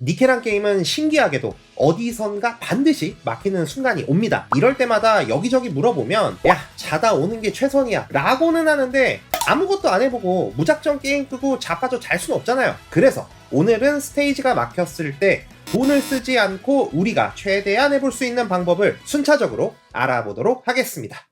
니케란 게임은 신기하게도 어디선가 반드시 막히는 순간이 옵니다. 이럴 때마다 여기저기 물어보면 야 자다 오는 게 최선이야 라고는 하는데 아무것도 안 해보고 무작정 게임 끄고 자빠져 잘 수는 없잖아요. 그래서 오늘은 스테이지가 막혔을 때 돈을 쓰지 않고 우리가 최대한 해볼 수 있는 방법을 순차적으로 알아보도록 하겠습니다.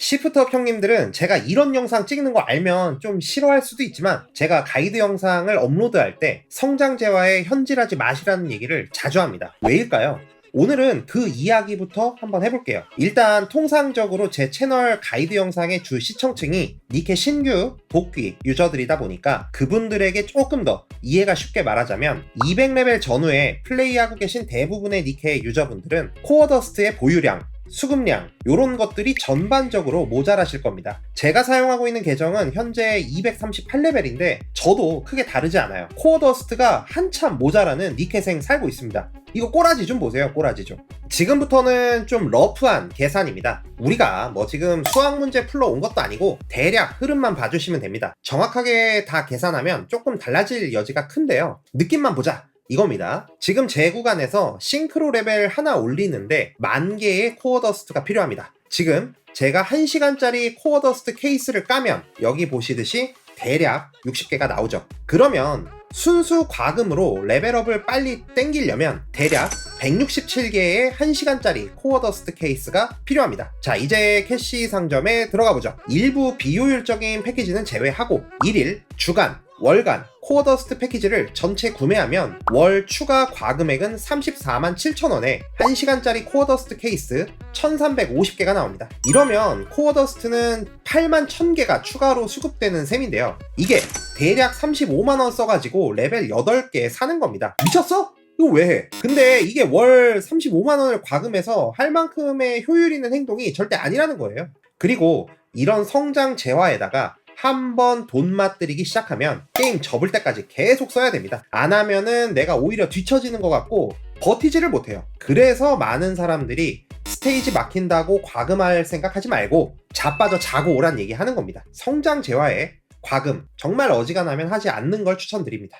시프트업 형님들은 제가 이런 영상 찍는 거 알면 좀 싫어할 수도 있지만 제가 가이드 영상을 업로드할 때 성장재와의 현질하지 마시라는 얘기를 자주 합니다. 왜일까요? 오늘은 그 이야기부터 한번 해볼게요. 일단 통상적으로 제 채널 가이드 영상의 주 시청층이 니케 신규 복귀 유저들이다 보니까 그분들에게 조금 더 이해가 쉽게 말하자면 200레벨 전후에 플레이하고 계신 대부분의 니케 유저분들은 코어더스트의 보유량 수급량 이런 것들이 전반적으로 모자라실 겁니다. 제가 사용하고 있는 계정은 현재 238레벨인데 저도 크게 다르지 않아요. 코어 더스트가 한참 모자라는 니케생 살고 있습니다. 이거 꼬라지 좀 보세요, 꼬라지 좀. 지금부터는 좀 러프한 계산입니다. 우리가 뭐 지금 수학 문제 풀러 온 것도 아니고 대략 흐름만 봐주시면 됩니다. 정확하게 다 계산하면 조금 달라질 여지가 큰데요. 느낌만 보자. 이겁니다. 지금 제 구간에서 싱크로 레벨 하나 올리는데 만 개의 코어 더스트가 필요합니다. 지금 제가 1시간짜리 코어 더스트 케이스를 까면 여기 보시듯이 대략 60개가 나오죠. 그러면 순수 과금으로 레벨업을 빨리 땡기려면 대략 167개의 1시간짜리 코어 더스트 케이스가 필요합니다. 자, 이제 캐시 상점에 들어가 보죠. 일부 비효율적인 패키지는 제외하고 1일, 주간, 월간 코어더스트 패키지를 전체 구매하면 월 추가 과금액은 34만 7천원에 1시간짜리 코어더스트 케이스 1350개가 나옵니다. 이러면 코어더스트는 8만 1000개가 추가로 수급되는 셈인데요. 이게 대략 35만원 써가지고 레벨 8개 사는 겁니다. 미쳤어? 이거 왜 해? 근데 이게 월 35만원을 과금해서 할 만큼의 효율 있는 행동이 절대 아니라는 거예요. 그리고 이런 성장 재화에다가 한 번돈 맛들이기 시작하면 게임 접을 때까지 계속 써야 됩니다. 안 하면은 내가 오히려 뒤처지는 것 같고 버티지를 못해요. 그래서 많은 사람들이 스테이지 막힌다고 과금할 생각하지 말고 자빠져 자고 오란 얘기 하는 겁니다. 성장 재화에 과금 정말 어지간하면 하지 않는 걸 추천드립니다.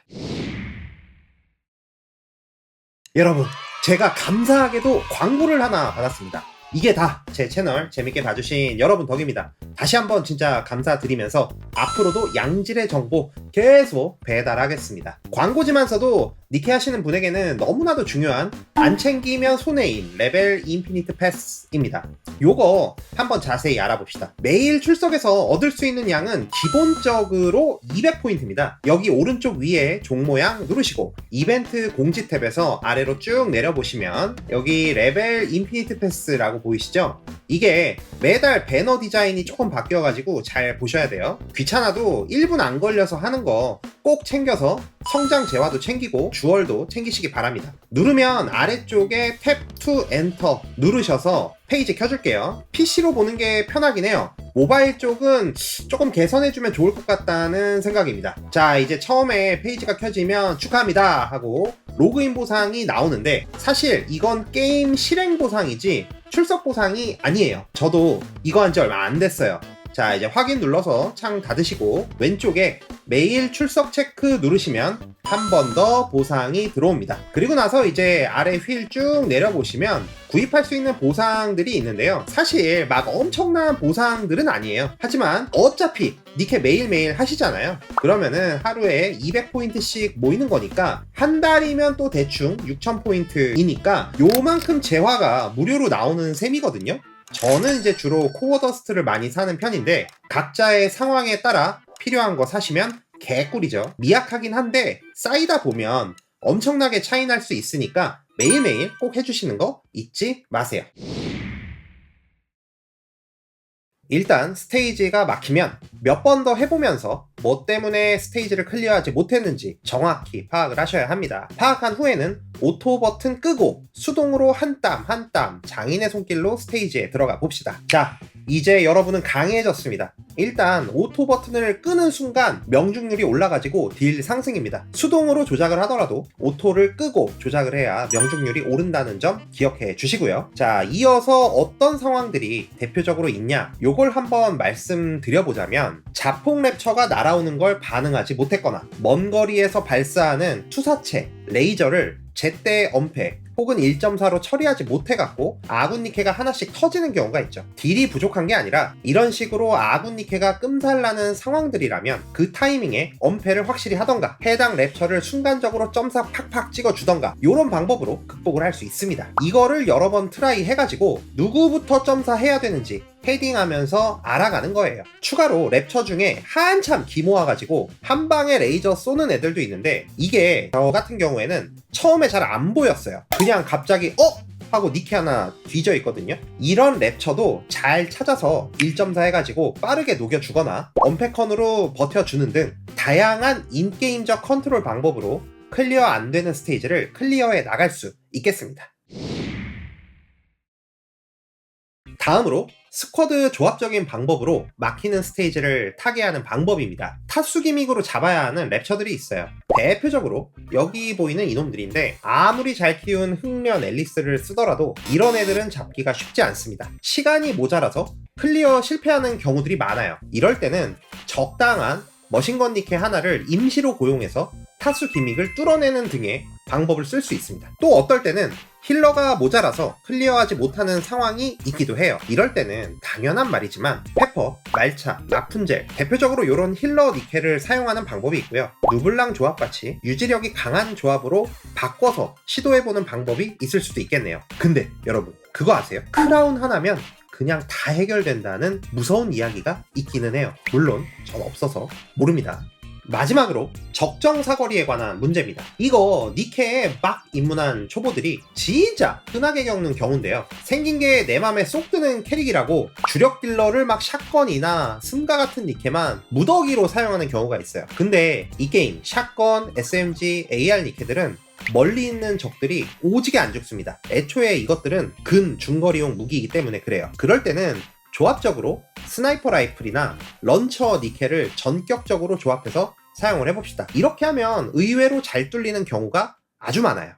여러분, 제가 감사하게도 광고를 하나 받았습니다. 이게 다 제 채널 재밌게 봐주신 여러분 덕입니다. 다시 한번 진짜 감사드리면서 앞으로도 양질의 정보 계속 배달하겠습니다. 광고지만서도 니케 하시는 분에게는 너무나도 중요한 안 챙기면 손해인 레벨 인피니트 패스입니다. 요거 한번 자세히 알아봅시다. 매일 출석에서 얻을 수 있는 양은 기본적으로 200포인트입니다. 여기 오른쪽 위에 종 모양 누르시고 이벤트 공지 탭에서 아래로 쭉 내려보시면 여기 레벨 인피니트 패스라고 보이시죠? 이게 매달 배너 디자인이 조금 바뀌어가지고 잘 보셔야 돼요. 귀찮아도 1분 안 걸려서 하는 거 꼭 챙겨서 성장 재화도 챙기고 주얼도 챙기시기 바랍니다. 누르면 아래쪽에 탭 투 엔터 누르셔서 페이지 켜줄게요. PC로 보는 게 편하긴 해요. 모바일 쪽은 조금 개선해주면 좋을 것 같다는 생각입니다. 자, 이제 처음에 페이지가 켜지면 축하합니다 하고 로그인 보상이 나오는데 사실 이건 게임 실행 보상이지 출석 보상이 아니에요. 저도 이거 한 지 얼마 안 됐어요. 자, 이제 확인 눌러서 창 닫으시고 왼쪽에 메일 출석 체크 누르시면 한 번 더 보상이 들어옵니다. 그리고 나서 이제 아래 휠 쭉 내려보시면 구입할 수 있는 보상들이 있는데요. 사실 막 엄청난 보상들은 아니에요. 하지만 어차피 니케 매일매일 하시잖아요. 그러면은 하루에 200포인트씩 모이는 거니까 한 달이면 또 대충 6000포인트이니까 요만큼 재화가 무료로 나오는 셈이거든요. 저는 이제 주로 코어 더스트를 많이 사는 편인데 각자의 상황에 따라 필요한 거 사시면 개꿀이죠. 미약하긴 한데 쌓이다 보면 엄청나게 차이 날 수 있으니까 매일매일 꼭 해주시는 거 잊지 마세요. 일단 스테이지가 막히면 몇 번 더 해보면서 뭐 때문에 스테이지를 클리어하지 못했는지 정확히 파악을 하셔야 합니다. 파악한 후에는 오토 버튼 끄고 수동으로 한 땀 한 땀 장인의 손길로 스테이지에 들어가 봅시다. 자, 이제 여러분은 강해졌습니다. 일단 오토 버튼을 끄는 순간 명중률이 올라가지고 딜 상승입니다. 수동으로 조작을 하더라도 오토를 끄고 조작을 해야 명중률이 오른다는 점 기억해 주시고요. 자, 이어서 어떤 상황들이 대표적으로 있냐? 요걸 한번 말씀드려보자면 자폭 랩처가 날아오는 걸 반응하지 못했거나 먼 거리에서 발사하는 투사체, 레이저를 제때 엄폐 혹은 1.4로 처리하지 못해갖고 아군 니케가 하나씩 터지는 경우가 있죠. 딜이 부족한 게 아니라 이런 식으로 아군 니케가 끔살나는 상황들이라면 그 타이밍에 엄폐를 확실히 하던가 해당 랩처를 순간적으로 점사 팍팍 찍어주던가 이런 방법으로 극복을 할 수 있습니다. 이거를 여러 번 트라이 해가지고 누구부터 점사해야 되는지 헤딩하면서 알아가는 거예요. 추가로 랩처 중에 한참 기모아가지고 한 방에 레이저 쏘는 애들도 있는데 이게 저 같은 경우에는 처음에 잘 안 보였어요. 그냥 갑자기 어? 하고 니케 하나 뒤져 있거든요. 이런 랩처도 잘 찾아서 1.4 해가지고 빠르게 녹여주거나 언패컨으로 버텨주는 등 다양한 인게임적 컨트롤 방법으로 클리어 안 되는 스테이지를 클리어해 나갈 수 있겠습니다. 다음으로 스쿼드 조합적인 방법으로 막히는 스테이지를 타개하는 방법입니다. 타수 기믹으로 잡아야 하는 랩처들이 있어요. 대표적으로 여기 보이는 이놈들인데 아무리 잘 키운 흑련 앨리스를 쓰더라도 이런 애들은 잡기가 쉽지 않습니다. 시간이 모자라서 클리어 실패하는 경우들이 많아요. 이럴 때는 적당한 머신건 니케 하나를 임시로 고용해서 타수 기믹을 뚫어내는 등의 방법을 쓸 수 있습니다. 또 어떨 때는 힐러가 모자라서 클리어하지 못하는 상황이 있기도 해요. 이럴 때는 당연한 말이지만 페퍼, 말차, 라푼젤 대표적으로 이런 힐러 니케를 사용하는 방법이 있고요. 누블랑 조합같이 유지력이 강한 조합으로 바꿔서 시도해보는 방법이 있을 수도 있겠네요. 근데 여러분 그거 아세요? 크라운 하나면 그냥 다 해결된다는 무서운 이야기가 있기는 해요. 물론 전 없어서 모릅니다. 마지막으로 적정 사거리에 관한 문제입니다. 이거 니케에 막 입문한 초보들이 진짜 흔하게 겪는 경우인데요. 생긴 게 내 맘에 쏙 드는 캐릭이라고 주력 딜러를 막 샷건이나 승가 같은 니케만 무더기로 사용하는 경우가 있어요. 근데 이 게임 샷건, SMG, AR 니케들은 멀리 있는 적들이 오지게 안 죽습니다. 애초에 이것들은 근 중거리용 무기이기 때문에 그래요. 그럴 때는 조합적으로 스나이퍼 라이플이나 런처 니켈을 전격적으로 조합해서 사용을 해봅시다. 이렇게 하면 의외로 잘 뚫리는 경우가 아주 많아요.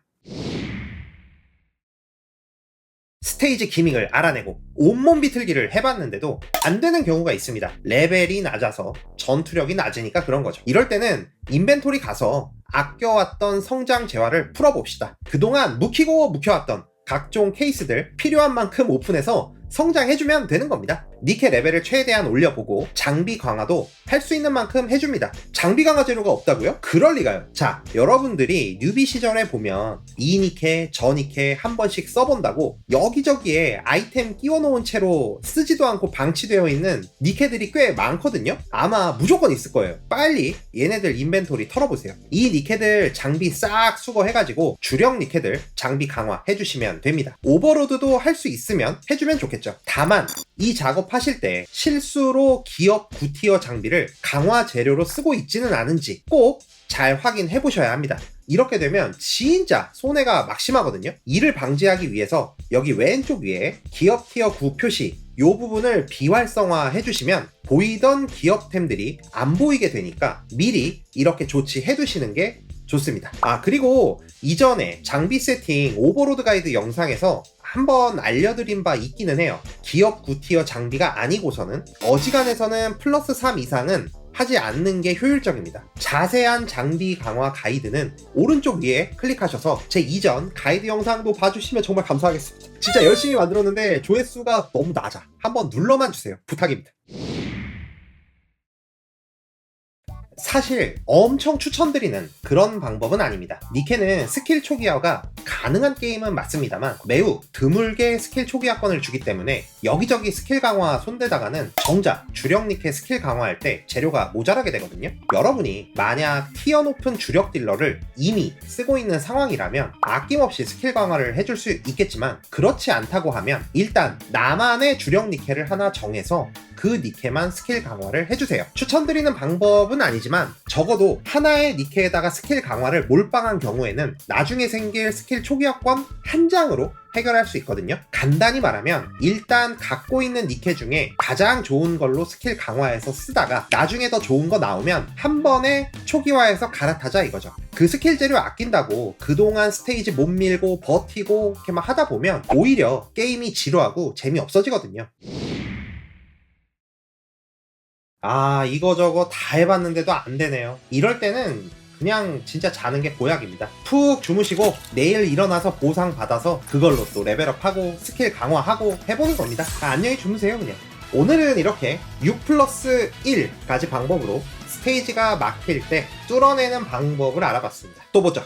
스테이지 기믹을 알아내고 온몸 비틀기를 해봤는데도 안 되는 경우가 있습니다. 레벨이 낮아서 전투력이 낮으니까 그런 거죠. 이럴 때는 인벤토리 가서 아껴왔던 성장 재화를 풀어봅시다. 그동안 묵히고 묵혀왔던 각종 케이스들 필요한 만큼 오픈해서 성장해주면 되는 겁니다. 니케 레벨을 최대한 올려보고 장비 강화도 할 수 있는 만큼 해줍니다. 장비 강화 재료가 없다고요? 그럴 리가요. 자, 여러분들이 뉴비 시절에 보면 이 니케, 저 니케 한 번씩 써본다고 여기저기에 아이템 끼워놓은 채로 쓰지도 않고 방치되어 있는 니케들이 꽤 많거든요? 아마 무조건 있을 거예요. 빨리 얘네들 인벤토리 털어보세요. 이 니케들 장비 싹 수거해가지고 주력 니케들 장비 강화 해주시면 됩니다. 오버로드도 할 수 있으면 해주면 좋겠죠. 다만 이 작업 하실 때 실수로 기업 9티어 장비를 강화 재료로 쓰고 있지는 않은지 꼭 잘 확인해 보셔야 합니다. 이렇게 되면 진짜 손해가 막심하거든요. 이를 방지하기 위해서 여기 왼쪽 위에 기업 티어 9 표시 이 부분을 비활성화 해주시면 보이던 기업템들이 안 보이게 되니까 미리 이렇게 조치해 두시는 게 좋습니다. 아, 그리고 이전에 장비 세팅 오버로드 가이드 영상에서 한번 알려드린 바 있기는 해요. 기업 9티어 장비가 아니고서는 어지간해서는 플러스 3 이상은 하지 않는 게 효율적입니다. 자세한 장비 강화 가이드는 오른쪽 위에 클릭하셔서 제 이전 가이드 영상도 봐주시면 정말 감사하겠습니다. 진짜 열심히 만들었는데 조회수가 너무 낮아. 한번 눌러만 주세요. 부탁입니다. 사실 엄청 추천드리는 그런 방법은 아닙니다. 니케는 스킬 초기화가 가능한 게임은 맞습니다만 매우 드물게 스킬 초기화권을 주기 때문에 여기저기 스킬 강화 손대다가는 정작 주력 니케 스킬 강화할 때 재료가 모자라게 되거든요. 여러분이 만약 티어 높은 주력 딜러를 이미 쓰고 있는 상황이라면 아낌없이 스킬 강화를 해줄 수 있겠지만 그렇지 않다고 하면 일단 나만의 주력 니케를 하나 정해서 그 니케만 스킬 강화를 해주세요. 추천드리는 방법은 아니지만 적어도 하나의 니케에다가 스킬 강화를 몰빵한 경우에는 나중에 생길 스킬 초기화권 한 장으로 해결할 수 있거든요. 간단히 말하면 일단 갖고 있는 니케 중에 가장 좋은 걸로 스킬 강화해서 쓰다가 나중에 더 좋은 거 나오면 한 번에 초기화해서 갈아타자 이거죠. 그 스킬 재료 아낀다고 그동안 스테이지 못 밀고 버티고 이렇게 막 하다 보면 오히려 게임이 지루하고 재미없어지거든요. 아 이거저거 다 해봤는데도 안 되네요. 이럴 때는 그냥 진짜 자는 게 보약입니다. 푹 주무시고 내일 일어나서 보상 받아서 그걸로 또 레벨업하고 스킬 강화하고 해보는 겁니다. 아, 안녕히 주무세요 그냥. 오늘은 이렇게 6 플러스 1까지 방법으로 스테이지가 막힐 때 뚫어내는 방법을 알아봤습니다. 또 보죠.